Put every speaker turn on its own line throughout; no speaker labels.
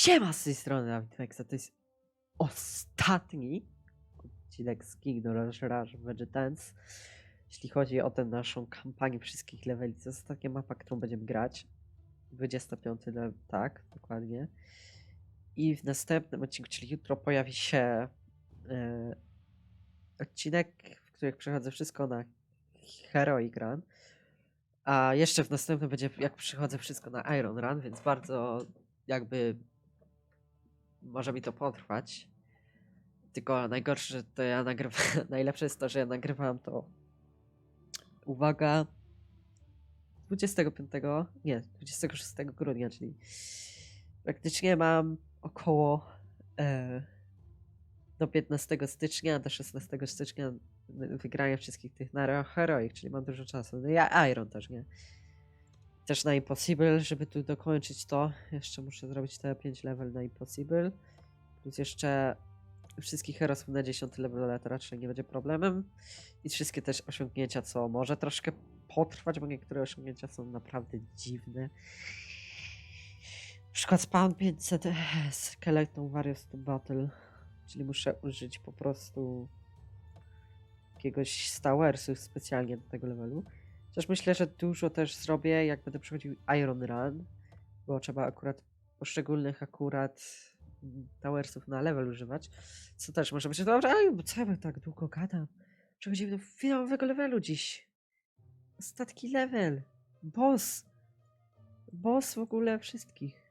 Siema z tej strony Dawid to jest ostatni odcinek z Kingdom Rush Rush Vegetance. Jeśli chodzi o tę naszą kampanię wszystkich leveli, to jest ostatnia mapa, którą będziemy grać. 25 level, tak, dokładnie. I w następnym odcinku, czyli jutro, pojawi się e, odcinek, w którym przechodzę wszystko na Heroic Run. A jeszcze w następnym będzie, jak przychodzę wszystko na Iron Run, więc bardzo jakby może mi to potrwać. Tylko najgorsze, że to ja nagrywam. Najlepsze jest to, że ja nagrywam to. Uwaga. 25. Nie, 26 grudnia, czyli praktycznie mam około e, do 15 stycznia, do 16 stycznia wygrania wszystkich tych na Heroic, czyli mam dużo czasu. No ja Iron też, nie? Też na Impossible, żeby tu dokończyć to. Jeszcze muszę zrobić te 5 level na Impossible. Plus jeszcze wszystkich herosów na 10 level, ale to raczej nie będzie problemem. I wszystkie też osiągnięcia, co może troszkę potrwać, bo niektóre osiągnięcia są naprawdę dziwne. Na przykład Spawn 500 Skeleton Warriors to Battle. Czyli muszę użyć po prostu jakiegoś Stawersu specjalnie do tego levelu. Chociaż myślę, że dużo też zrobię, jak będę przechodził Iron Run, bo trzeba akurat poszczególnych akurat towersów na level używać, co też może być dobrze, bo co ja tak długo gadam? Przechodzimy do finałowego levelu dziś. Ostatni level. Boss. Boss w ogóle wszystkich.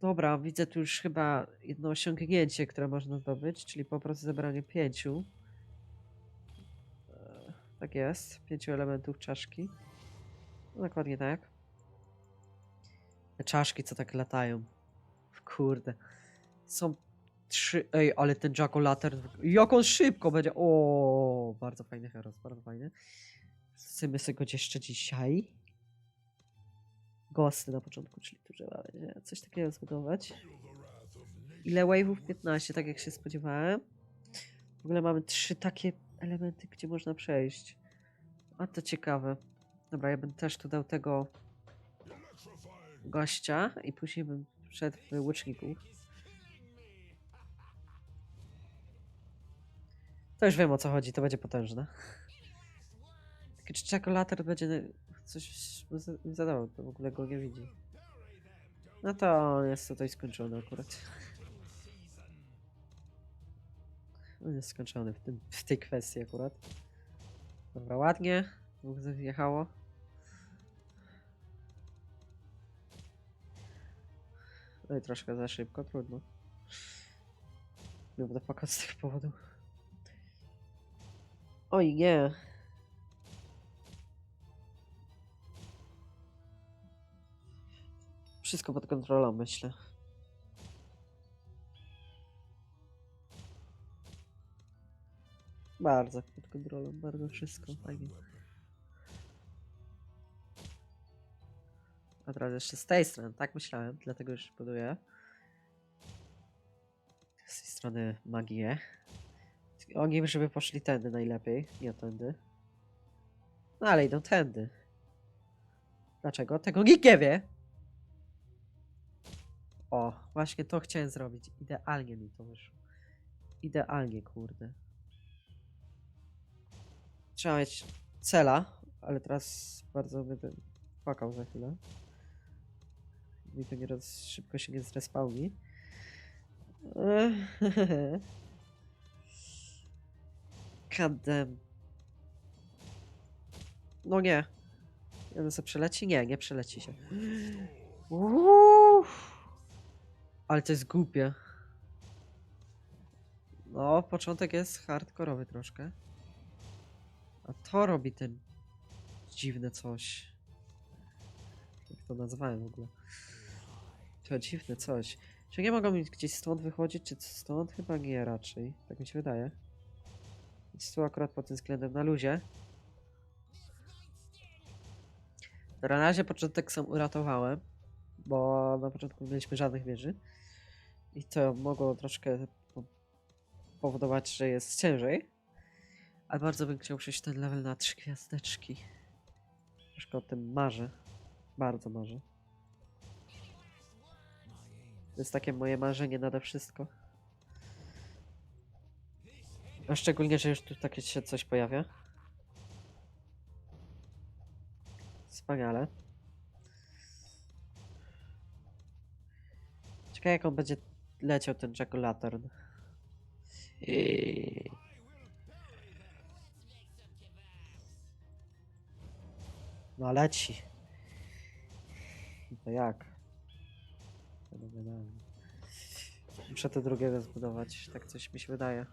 Dobra, widzę tu już chyba jedno osiągnięcie, które można zdobyć, czyli po prostu zebranie pięciu. Tak jest, pięciu elementów czaszki. No, dokładnie tak. Te czaszki, co tak latają. Kurde. Są trzy. Ej, ale ten Jack O'Lantern. Jak on szybko będzie. O, bardzo fajny heros, bardzo fajny. Chcemy sobie go jeszcze dzisiaj. Gosty na początku, czyli tu trzeba będzie coś takiego zbudować. Ile wave'ów? 15, tak jak się spodziewałem. W ogóle mamy trzy takie elementy, gdzie można przejść. A to ciekawe. Dobra, ja bym też tu dał tego gościa i później bym wszedł w łuczników. To już wiem o co chodzi, to będzie potężne. Czy czekolater będzie coś zadawał, to w ogóle go nie widzi. No to jest tutaj skończony akurat. On jest skończony w, tym, w tej kwestii akurat. Dobra, ładnie. Wjechało. No i troszkę za szybko, trudno. Będę płakać z tego powodu. Oj, nie. Wszystko pod kontrolą, myślę. Bardzo pod kontrolą, bardzo wszystko fajnie. A teraz jeszcze z tej strony, tak myślałem, dlatego już buduję. Z tej strony magię. Oni żeby poszli tędy najlepiej, nie tędy. No ale idą tędy. Dlaczego? Tego nikt nie wie. O, właśnie to chciałem zrobić. Idealnie mi to wyszło. Idealnie, kurde. Trzeba mieć cela, ale teraz bardzo będę płakał za chwilę. Mi to nie roz... szybko się nie zrespawni. Kadem. No nie. Ja sobie przeleci? Nie, nie przeleci się. Uff. Ale to jest głupie. No, początek jest hardkorowy troszkę. A to robi ten dziwne coś. Jak to nazwałem w ogóle? To dziwne coś. Czy nie mogą gdzieś stąd wychodzić, czy stąd? Chyba nie raczej. Tak mi się wydaje. Więc tu akurat pod tym względem na luzie. Na razie początek sam uratowałem, bo na początku nie mieliśmy żadnych wieży. I to mogło troszkę po- powodować, że jest ciężej. Ale bardzo bym chciał przejść ten level na trzy gwiazdeczki. Troszkę o tym marzę. Bardzo marzę. To jest takie moje marzenie nade wszystko. A szczególnie, że już tu takie się coś pojawia. Wspaniale. Ciekawe jak on będzie leciał ten Jack Lantern. I... No leci. I To jak? Fenomenalnie. Muszę to drugiego zbudować, tak coś mi się wydaje.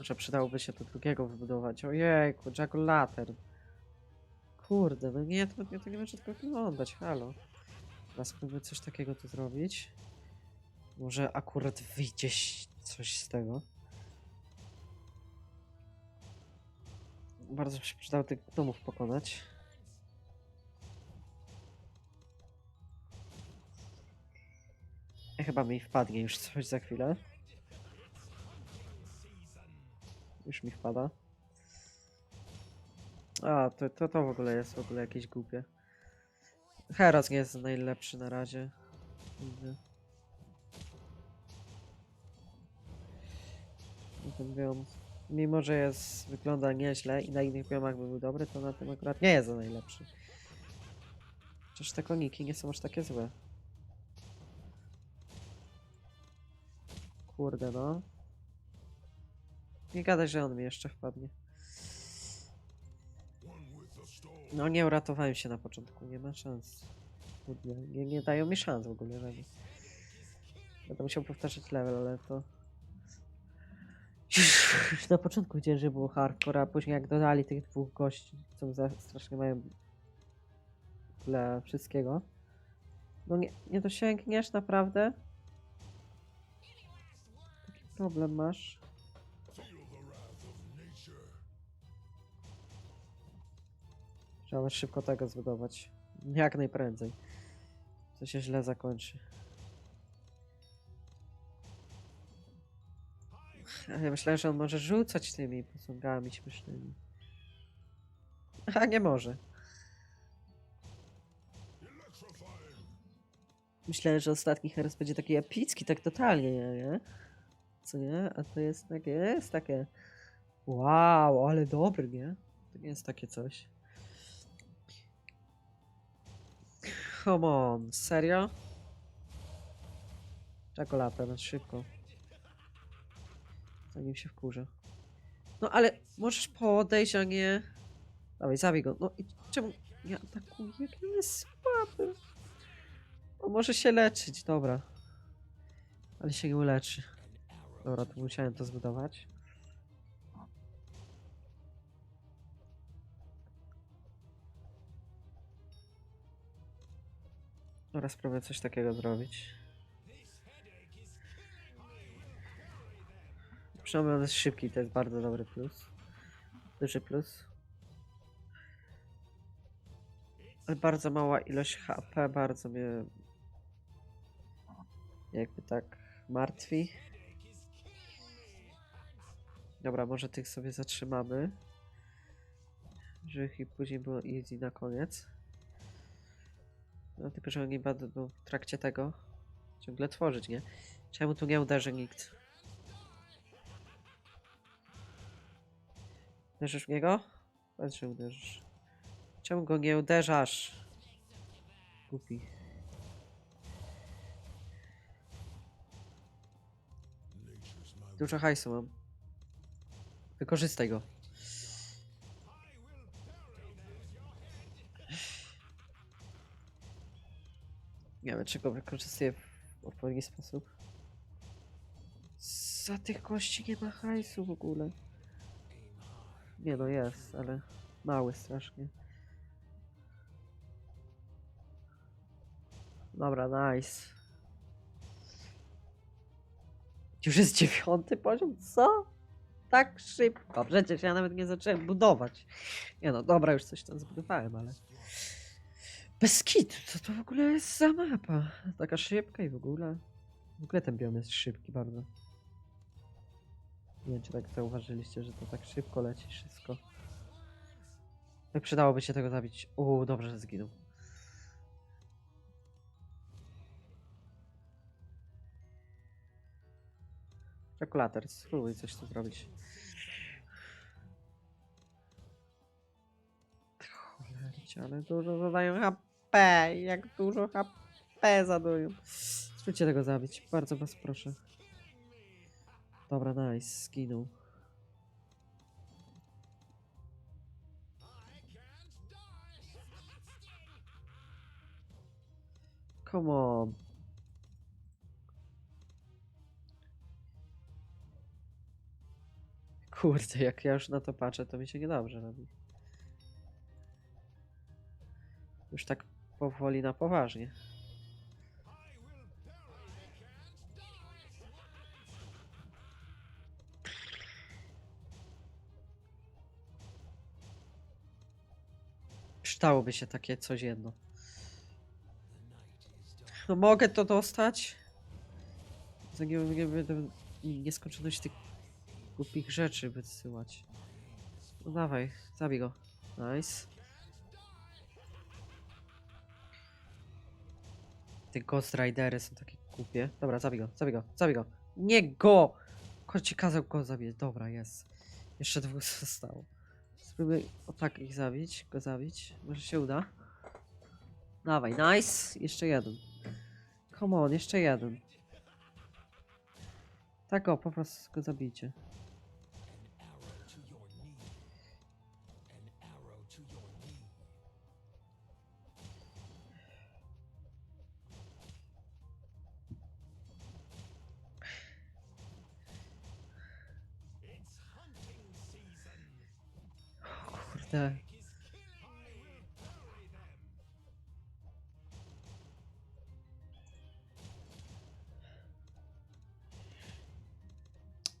Że przydałoby się to drugiego wybudować. Ojejku, Jack Lantern. Kurde, no nie, to, to nie może tylko wyglądać, halo. Teraz spróbuję coś takiego tu zrobić. Może akurat wyjdzie coś z tego. Bardzo się przydało tych domów pokonać. E, Chyba mi wpadnie już coś za chwilę. Już mi wpada. A, to, to, to w ogóle jest w ogóle jakieś głupie. Heros nie jest najlepszy na razie. Ten biom. Mimo, że jest, wygląda nieźle i na innych biomach by był dobry, to na tym akurat nie jest za najlepszy. Chociaż te koniki nie są aż takie złe. Kurde no. Nie gadaj, że on mi jeszcze wpadnie. No nie uratowałem się na początku, nie ma szans. Nie, nie dają mi szans w ogóle żadnych. Będę musiał powtarzać level, ale to... Już na początku widziałem, że było hardcore, a później jak dodali tych dwóch gości, co za strasznie mają tyle wszystkiego. No nie, nie dosięgniesz naprawdę? Taki problem masz. Trzeba szybko tego zbudować. Jak najprędzej. To się źle zakończy. Ja myślałem, że on może rzucać tymi posągami śmiesznymi. A nie może. Myślałem, że ostatni Heros będzie taki epicki, tak totalnie, nie? Co nie? A to jest takie, jest takie... Wow, ale dobry, nie? To nie jest takie coś. Come on, serio? Czekolata, no szybko. Zanim się wkurzę. No ale możesz podejść, a nie... Dawaj, zabij go. No i czemu nie atakuje? Jak on jest słaby. On może się leczyć, dobra. Ale się nie uleczy. Dobra, to musiałem to zbudować. Dobra, spróbuję coś takiego zrobić. Przynajmniej on jest szybki, to jest bardzo dobry plus. Duży plus. Bardzo mała ilość HP, bardzo mnie jakby tak martwi. Dobra, może tych sobie zatrzymamy. Żeby ich później było easy na koniec. No tylko, że oni będą w trakcie tego ciągle tworzyć, nie? Czemu tu nie uderzy nikt? Uderzysz w niego? Powiedz, że uderzysz. Czemu go nie uderzasz? Głupi. Dużo hajsu mam. Wykorzystaj go. Nie wiem, czy go wykorzystuję w odpowiedni sposób. Za tych kości nie ma hajsu w ogóle. Nie no, jest, ale mały strasznie. Dobra, nice. Już jest dziewiąty poziom? Co? Tak szybko. Przecież ja nawet nie zacząłem budować. Nie no, dobra, już coś tam zbudowałem, ale... Bez kitu, co to w ogóle jest za mapa? Taka szybka i w ogóle... W ogóle ten biom jest szybki bardzo. Nie wiem, czy tak zauważyliście, że to tak szybko leci wszystko. Tak przydałoby się tego zabić. Uuu, dobrze, że zginął. Kalkulator, spróbuj coś tu zrobić. Cholercie, ale dużo zadają HP. Jak dużo HP zadają. Spróbujcie tego zabić. Bardzo was proszę. Dobra, nice. Skinął. Come on. Kurde, jak ja już na to patrzę, to mi się niedobrze robi. Już tak powoli na poważnie. Przydałoby się takie coś jedno. No mogę to dostać? Za nie, będę nieskończoność tych głupich rzeczy wysyłać. No dawaj, zabij go. Nice. Te Ghost Ridery są takie głupie. Dobra, zabij go, zabij go, zabij go. Nie go! Ci kazał go zabić. Dobra, jest. Jeszcze dwóch zostało. Spróbuj o tak ich zabić, go zabić. Może się uda. Dawaj, nice. Jeszcze jeden. Come on, jeszcze jeden. Tak o, po prostu go zabijcie. Kurde.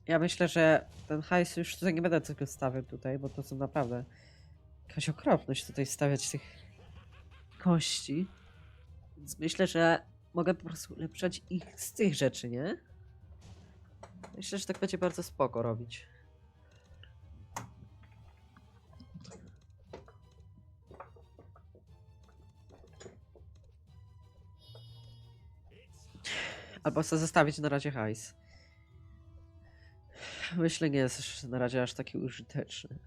Ja myślę, że ten hajs już tutaj nie będę tego stawiał tutaj, bo to są naprawdę jakaś okropność tutaj stawiać tych kości. Więc myślę, że mogę po prostu ulepszać ich z tych rzeczy, nie? Myślę, że tak będzie bardzo spoko robić. Albo chcę zostawić na razie hajs. Myślę, nie jest na razie aż taki użyteczny.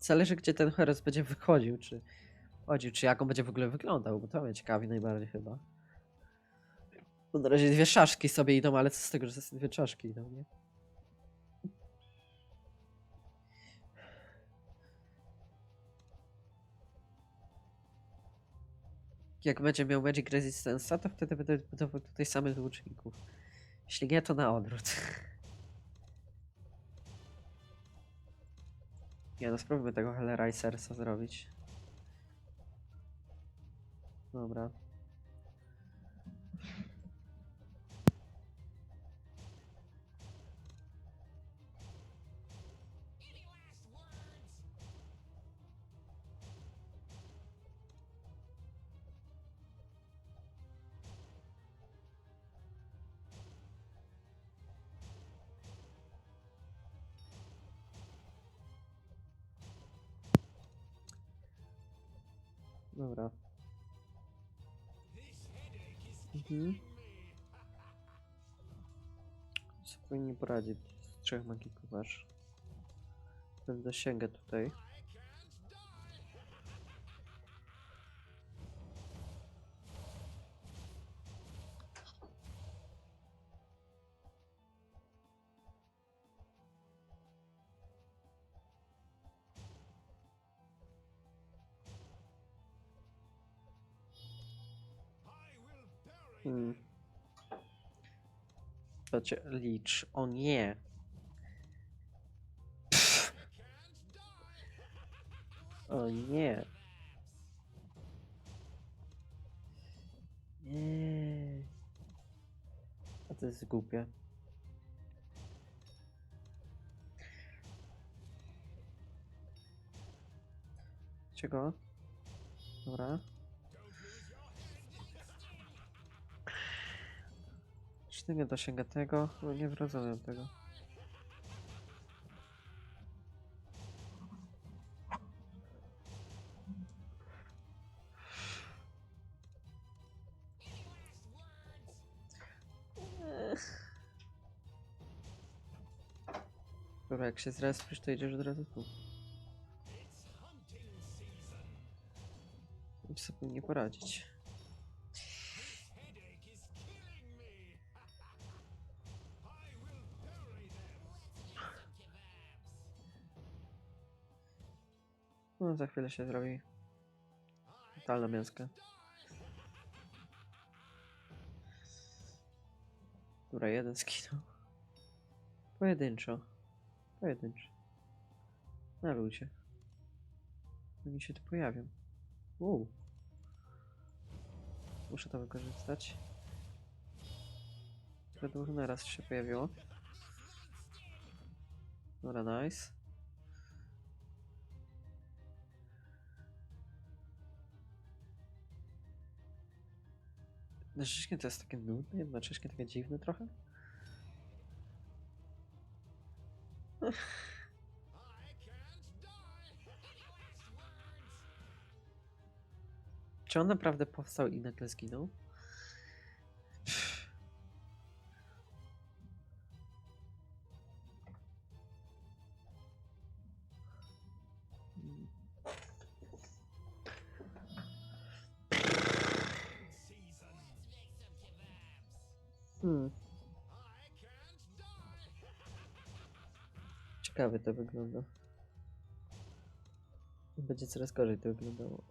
Zależy, gdzie ten Heros będzie wychodził, czy chodził, czy jak on będzie w ogóle wyglądał, bo to mnie ciekawi najbardziej chyba. Bo na razie dwie czaszki sobie idą, ale co z tego, że te dwie czaszki idą, nie? Jak będzie miał Magic Resistance'a, to wtedy będę budował tutaj samych łuczników. Jeśli nie, to na odwrót. Nie no, spróbujmy tego Hellraisersa zrobić. Dobra. Mhm. Co powinni poradzić z trzech magików aż. Będę sięgę tutaj. Słuchajcie, licz. O nie. O. Nie. A to jest głupie. Czego? Dobra. mocnego dosięga tego, bo nie wrodzonym tego. Dobra, jak się zrespisz, to idziesz od razu tu. Sobie nie poradzić. No, za chwilę się zrobi totalna mięska. Dobra, jeden skinął. Pojedynczo. Pojedynczo. Na ludzie. Oni się tu pojawią. Uuu. Muszę to wykorzystać. Trochę dwóch na raz się pojawiło. Dobra, nice. Jednocześnie to jest takie nudne, jednocześnie takie dziwne trochę. Czy on naprawdę powstał i nagle zginął? Hmm. Ciekawie to wygląda. Będzie coraz gorzej to wyglądało.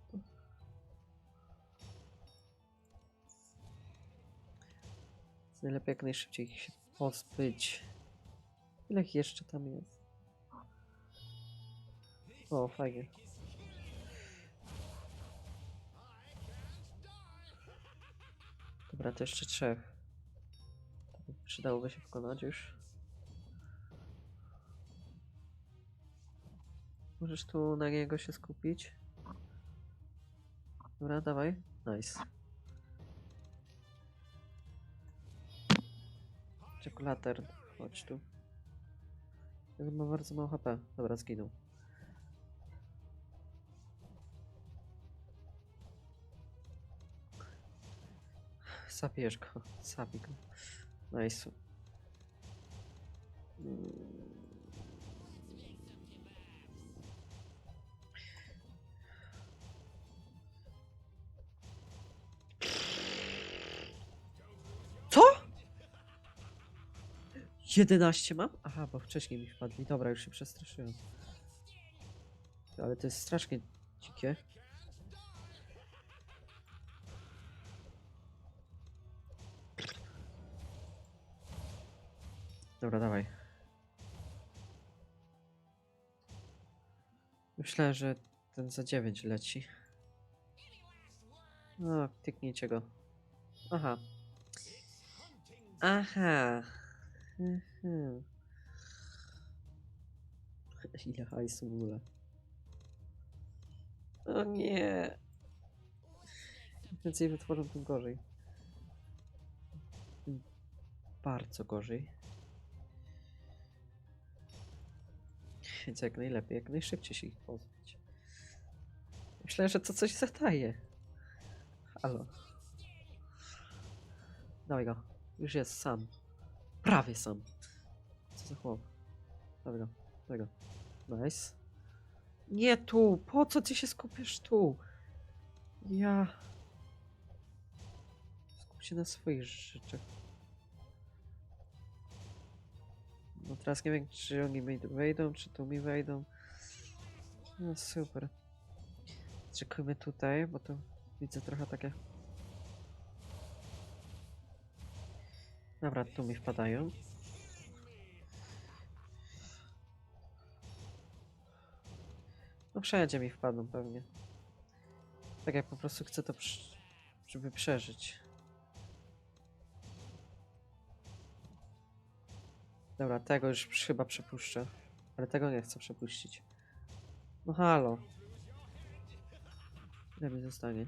Jest Najlepiej jak najszybciej się pozbyć. Ile ich jeszcze tam jest? O, fajnie. Dobra, to jeszcze trzech. Przydałoby się pokonać już. Możesz tu na niego się skupić. Dobra, dawaj. Nice. Czekolater, chodź tu. On ma bardzo mało HP. Dobra, zginął. Zabij go. Nice. Co? 11 mam? Aha, bo wcześniej mi wpadli. Dobra, już się przestraszyłem. Ale to jest strasznie dzikie. Dobra, dawaj. Myślę, że ten za 9 leci. No, tyknijcie go. Aha. Aha. Mhm. Ile hajsu w ogóle. O nie. Im Więcej wytworzą, tym gorzej. Bardzo gorzej. Więc jak najlepiej, jak najszybciej się ich pozbyć. Myślę, że to coś zadaje. Halo. Dawaj go. Już jest sam. Prawie sam. Co za chłop. Dawaj go. Dawaj go. Nice. Nie tu! Po co ty się skupisz tu? Ja... Skup się na swoich rzeczach. No teraz nie wiem, czy oni wejdą, czy tu mi wejdą. No super. Czekajmy tutaj, bo to widzę trochę takie... Dobra, tu mi wpadają. No wszędzie mi wpadną pewnie. Tak jak po prostu chcę to, żeby przeżyć. Dobra, tego już chyba przepuszczę. Ale tego nie chcę przepuścić. No halo. Ile mi zostanie?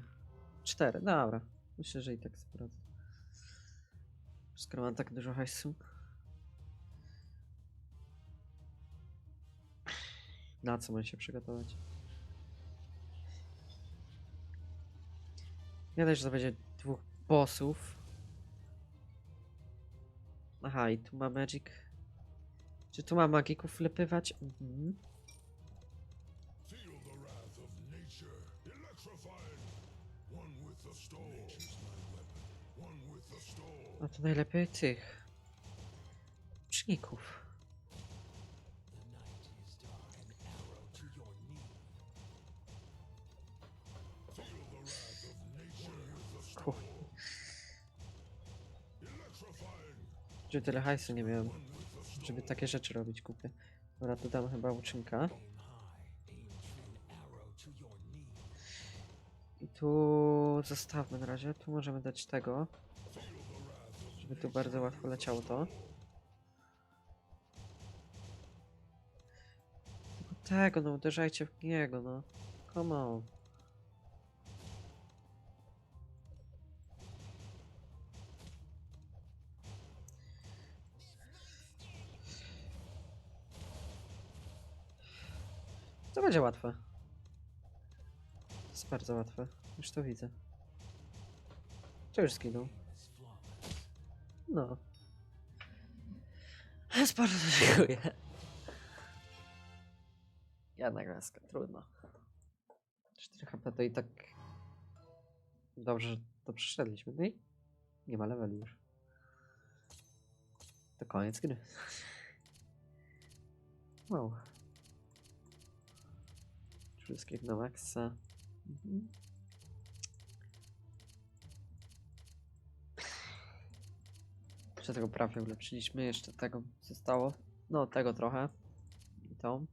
Cztery, dobra. Myślę, że i tak sprawdzę. Skoro mam tak dużo hajsu. Na co mam się przygotować? Ja że to będzie dwóch bossów. Aha, i tu ma Magic. Czy tu ma magików wlepywać? Mhm. No to najlepiej tych. Łuczników. Że tyle hajsu nie miałem, żeby takie rzeczy robić kupy. Dobra, tu dam chyba
to knee.
I tu zostawmy na razie. Tu możemy dać tego. Żeby tu bardzo łatwo leciało to. Tego, no uderzajcie w niego, no. Come on. Będzie łatwe. To jest bardzo łatwe. Już to widzę. To już zginął. No. Bardzo dziękuję. Jedna gwiazdka, trudno. 4 HP to i tak... Dobrze, że to przeszedliśmy. No i nie ma leveli już. To koniec gry. Wow. Wszystkich na maksa. Mhm. Jeszcze tego prawie ulepszyliśmy, jeszcze tego zostało. No, tego trochę. I tą.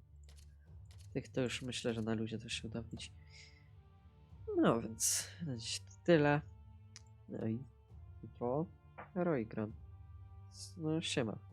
Tych to już myślę, że na luzie też się uda wbić. No więc na dziś to tyle. No i jutro Heroic Run. No siema.